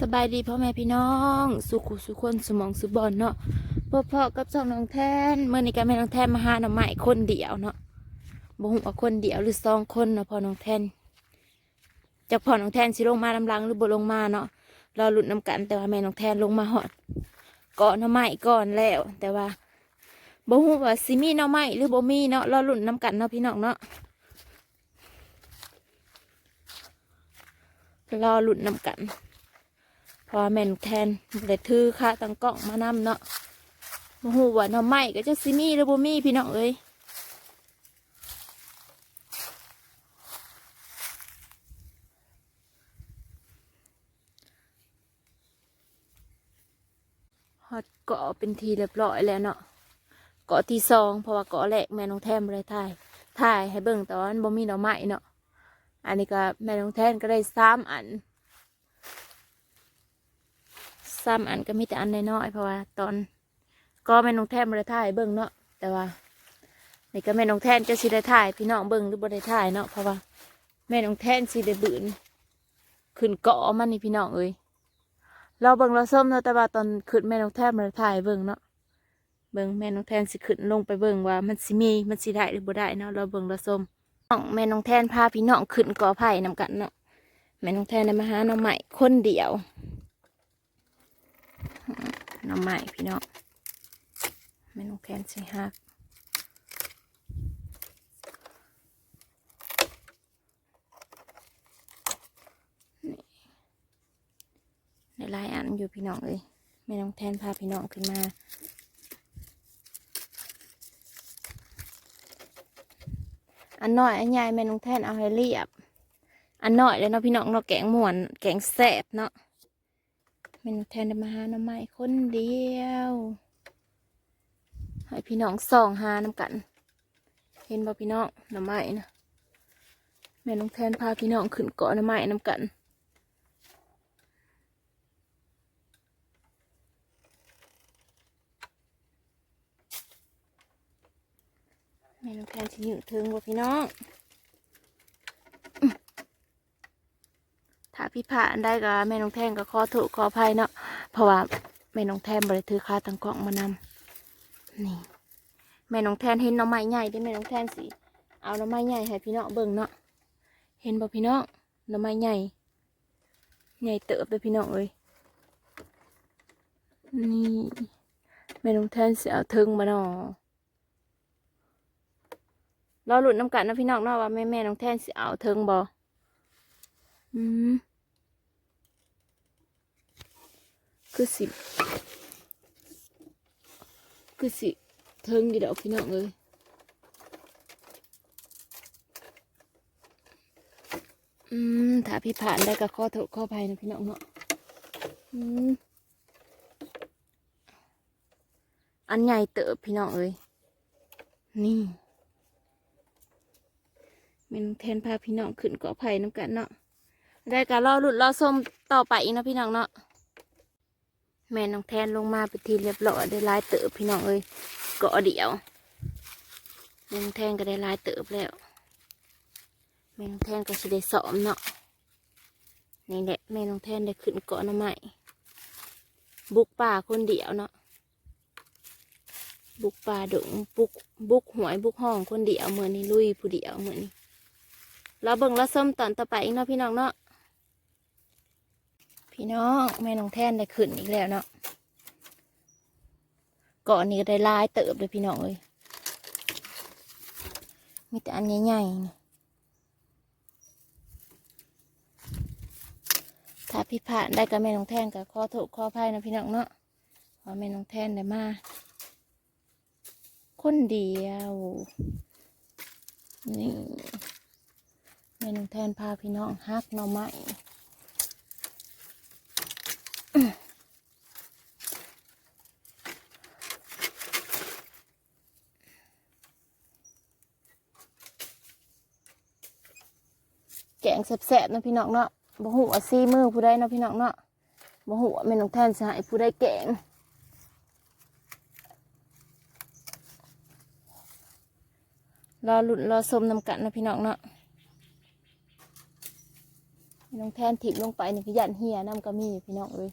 สบายดีพ่อแม่พี่น้อง สุขุสุขคนสมองสุบอลเนาะพ่อพ่อกับสองน้องแทนเมื่อนี้ก็แม่น้องแทนมาหาหน่อไม้คนเดียวเนาะบ่ฮู้ว่าคนเดียวหรือสองคนเนาะพ่อน้องแทนจากพ่อน้องแทนสิลงมาลำลังหรือบ่ลงมาเนาะรอลุ้นน้ำกันแต่ว่าแม่น้องแทนลงมาหอดเกาะหน่อไม้ก่อนแล้ว แต่ว่าบ่ฮู้ว่าสิมีหน่อไม้หรือบ่มีเนาะรอลุ้นน้ำกันเนาะพี่น้องเนาะรอหลุ้นน้ำกัน พอแม่นแทนแต่ถือค่าตังกล้องมานำเนาะโอ้โหว่าน่อไม้ก็จะซิมี่หรือบ่มี่พี่น้องเอ้ยฮอดเกาะเป็นทีเรียบร้อยแล้วเนาะเกาะที่สองเพราะว่าเกาะแรกแม่น้องแทนบ่ได้ถ่ายถ่ายให้เบิ่งต่ว่ามันบ่มีหน่อไม้เนาะอันนี้ก็แม่น้องแทนก็ได้สามอัน ซ้ำอันก็มีแต่อันน้อยๆเพราะว่า ตอนก็แม่นงแทนบริถ่ายเบิ่งเนาะแต่ว่านี่ก็แม่นงแทนจะสิได้ถ่ายพี่น้องเบิ่งหรือบริถ่ายเนาะเพราะว่าแม่นงแทนสิได้บืนขึ้นเกาะมันนี่พี่น้องเอ้ยเราเบิ่งเราส้มเนาะแต่ว่าตอนขึ้นแม่นงแทนบริถ่ายเบิ่งเนาะเบิ่งแม่นงแทนสิขึ้นลงไปเบิ่งว่ามันสิมีมันสิได้หรือบ่ได้เนาะเราเบิ่งเราส้มแม่นงแทนพาพี่น้องขึ้นเกาะไผ่นำกันเนาะแม่นงแทนได้มาหาน้องใหม่คนเดียว น้ำใหม่พี่น้องเมนูแคนสิฮักนี่ในลายอันอยู่พี่น้องเลยแม่น้องแทนพาพี่น้องขึ้นมาอันน้อยอันใหญ่แม่น้องแทนเอาให้เรียบ อันน้อยเลยเนาะพี่น้องเนาะแกงหมวนแกงแสบเนาะ แม่นแทนมาหาน้ำไม้คนเดียวให้พี่น้องส่องหาน้ำกัน เห็นบ่พี่น้องน้ำไม้นะแม่น้องแทนพาพี่น้องขึ้นเกาะน้ำไม้น้ำกันแม่น้องแทนสิอยู่ถึงบ่พี่น้อง ถ้าพี่ผ่านได้ก็แม่น้องแทนก็ขอโทษขออภัยเนาะเพราะว่าแม่น้องแทนบริถือค่าตังกล่องมานำนี่แม่น้องแท่นเห็นน้องไม้ใหญ่ที่แม่น้องแท่นสิเอาน้องไม้ใหญ่ให้พี่น้องเบิ่งเนาะเห็นบ่พี่น้องน้องไม้ใหญ่ใหญ่เติบเลยพี่น้องเอ้ยนี่แม่น้องแท่นสิเอาถึงมาเนาะเราหลุดน้ำกันนะพี่น้องเนาะว่าแม่แม่น้องแท่นสิเอาถึงบ่อืม คือสิคือสิเทิงอยู่ดอกพี่น้องเลยอืมถ้าพี่ผ่านได้ก็ข้อโทษข้อภัยนะพี่น้องเนาะอืมอันใหญ่เติบพี่น้องเอ้ยนี่แมันแทนพาพี่น้องขึ้นเกาะไผ่น้ำกันเนาะได้การรอหลุดรอส้มต่อไปอีกนะพี่น้องเนาะ แม่น้องแทนลงมาเป็นทีเรียบร้อยได้ลายเติบพี่น้องเอ้ยเกาะเดียวแม่น้องแทนก็ได้ลายเติบแล้วแม่น้องแทนก็สิได้สอมเนาะนี่แหละแม่น้องแทนได้ขึ้นเกาะน้ำใหม่บุกป่าคนเดียวเนาะบุกป่าดงบุกบุกหวยบุกห้องคนเดียวเหมือนนี่ลุยผู้เดียวเหมือนนี่เราเบิ่งเราส้มตอนต่อไปอีกเนาะพี่น้องเนาะ พี่น้องแม่น้องแท่นได้ขึ้นอีกแล้วเนาะก่อนนี้ได้ลายเติบเลยพี่น้องเลยมีแต่อันใหญ่ๆนี่ถ้าพี่ผ่านได้กับแม่น้องแท่นกับข้อถูกข้อภัยนะพี่น้องเนาะเพราะแม่น้องแท่นได้มาคนเดียวนี่แม่น้องแท่นพาพี่น้องฮักหน่อไม้ แสบๆนะพี่น้องเนาะบ่หูว่าซีมือผู้ใดเนาะพี่น้องเนาะบ่หูว่าแม่น้องแทนสิให้ผู้ใดแกงรอหลุนรอสมนำกันนะพี่น้องเนาะน้องแทนถิ่มลงไปนี่ก็ยันเฮียน้ำก็มีพี่น้องเอ้ย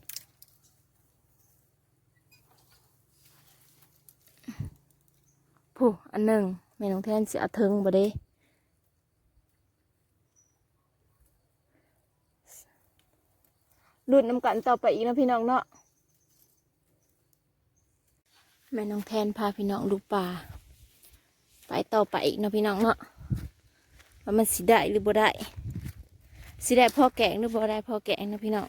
ผู้อันหนึ่งแม่น้องแทนสิเอาถึงบ่เด้ รุ่นน้ำกันต่อไปอีกนะพี่น้องเนาะแม่น้องแทนพาพี่น้องดูป่า ไปต่อไปอีกนะพี่น้องเนาะว่ามันสิได้หรือบ่ได้สิได้พ่อแกงหรือบ่ได้พ่อแกงนะพี่น้อง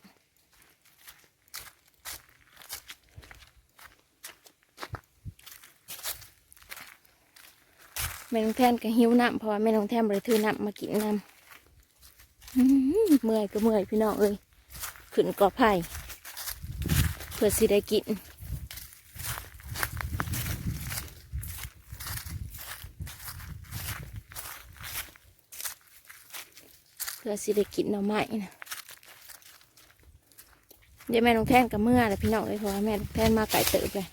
แม่น้องแทนก็หิวน้ำเพราะว่าแม่น้องแทนบริถือน้ำมากินน้ำเมื่อยก็เมื่อยพี่น้องเอ้ย ขึ้นกอไผ่เพื่อสิได้กินเพื่อสิได้กินหน่อไม้นะเดี๋ยวแม่น้องแท่นกับเมื่อแล้วพี่น้องเลยเพราะว่าแม่น้องแท่นมาไก่เติบเลย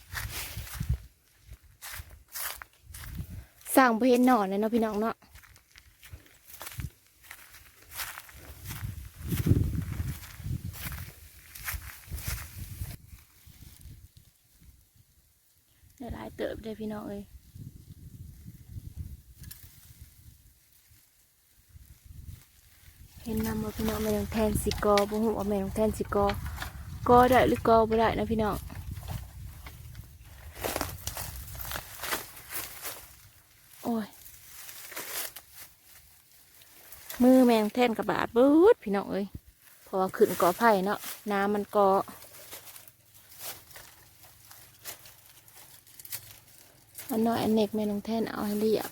สร้างเพนหนอนเลยเนาะพี่น้องเนาะ ได้หลายเติบเลยพี่น้องเอ้ยเห็นนำว่าพี่น้องแม่น้องแทนสิกอบ่ฮู้ว่าแม่งแทนสิกอกอได้หรือกอบ่ได้นะพี่น้องโอ้ยมือแม่งแทนกับบาดบิดพี่น้องเอ้ยพราะว่าขึ้นกอไผ่เนาะน้ำมันกอ อันน้อยอันเน็กแม่นงแทนเอาให้เรียบ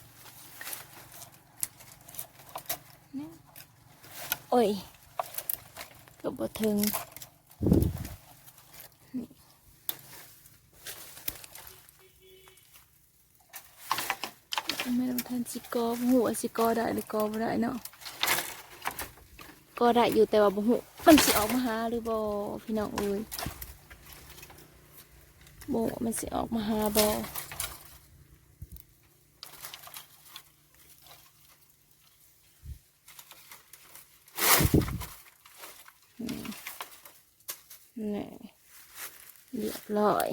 โอ้ยก็บ่ถึงไม่ต้องทันสิกอหูว่าสิกอได้หรือกอบ่ได้เนาะก็ได้อยู่แต่ว่าบ่หูมันสิออกมาหาหรือบ่พี่น้องเอ้ยบ่ว่ามันสิออกมาหาบ่ นี่เรียบร้อย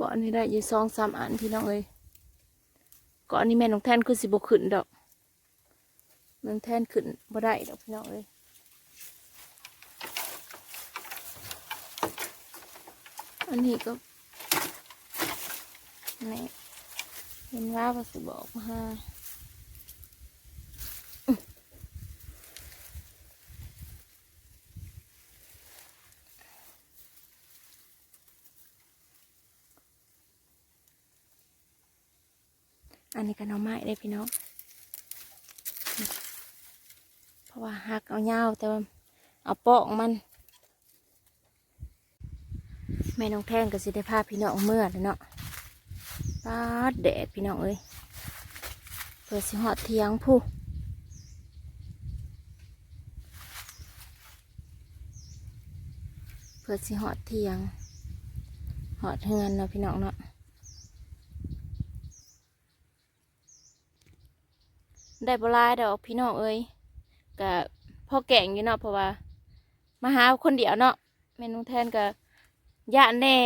ก่อนนี้ได้ยู่สองสามอันพี่น้องเอ้ยก่อนนี้แม่น้องแทนคือสิบกขึ้นดอกน้องแทนขึ้นบ่ได้ดอกพี่น้องเอ้ย อันนี้ก็นี่เห็นว่าว่าสิบอกมาหาอันนี้ก็น่องไม้ได้พี่น้อง เพราะว่าหักเอาเงาแต่ว่าเอาเปาะมัน แม่น้องแท่งก็สิได้พาพี่น้องเมื่อแล้วเนาะปาดแดดพี่น้องเอ้ยเปิดสิหอดเทียงผู้เปิดสิหอดเทียง หอดเฮือนเนาะพี่น้องเนาะได้บลายดอกพี่น้องเอ้ยก็พ่อแก่งอยู่เนาะเพราะว่ามาหาคนเดียวเนาะแม่น้องแทนก็ ญาติแน่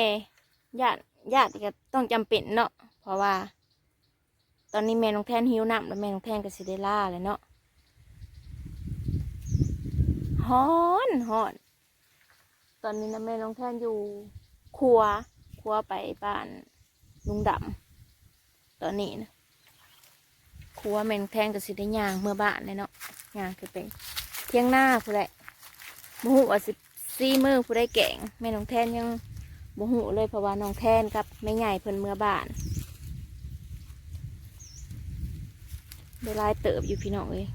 ญาติญาติก็ต้องจำเป็นเนาะเพราะว่า ตอนนี้แม่น้องแทนหิวน้ำแล้วแม่น้องแทนก็สิได้ล่าเลยเนาะฮอนฮอน ตอนนี้นะแม่น้องแทนอยู่ครัวครัวไปบ้านลุงดำตอนนี้นะครัวแม่น้องแทนก็สิได้ย่างเมื่อบ้านเลยเนาะย่างคือไปเที่ยงหน้าผู้ใดมูหูว่าสิซี่มือผู้ได้แก่งแม่น้องแทนยัง บ่หูเลยเพราะว่าน้องแทนกับแม่ใหญ่เพิ่นเมื่อบ้านได้ลายเติบอยู่พี่น้องเอ้ย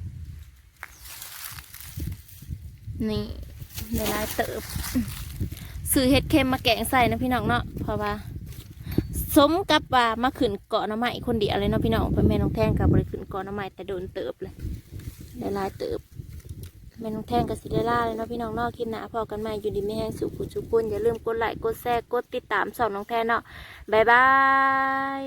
นี่ได้ลายเติบซื้อเห็ดเค็มมาแกงใส่นะพี่น้องเนาะเพราะว่าสมกับว่ามาขึ้นเกาะน้ำไม้คนเดียวเลยเนาะพี่น้องเพิ่นแม่น้องแทนกับบริขึ้นเกาะน้ำไม้แต่โดนเติบเลยได้ลายเติบ แม่น้องแท่งกับสิได้ล่าเลยเนาะพี่น้องนอกคลิปหน้าพอกันใหม่อยู่ดีไม่แห้งสุขุจุกุนอย่าลืมกดไลค์กดแชร์กดติดตามสองน้องแท่นเนาะบ๊ายบาย